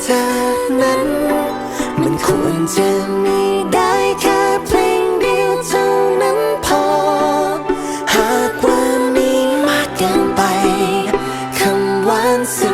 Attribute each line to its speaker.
Speaker 1: เธอนั้น มันควรจะมีได้แค่เพลงเดียวเท่านั้นพอ หากว่ามีมากเกินไปคำหวานสุ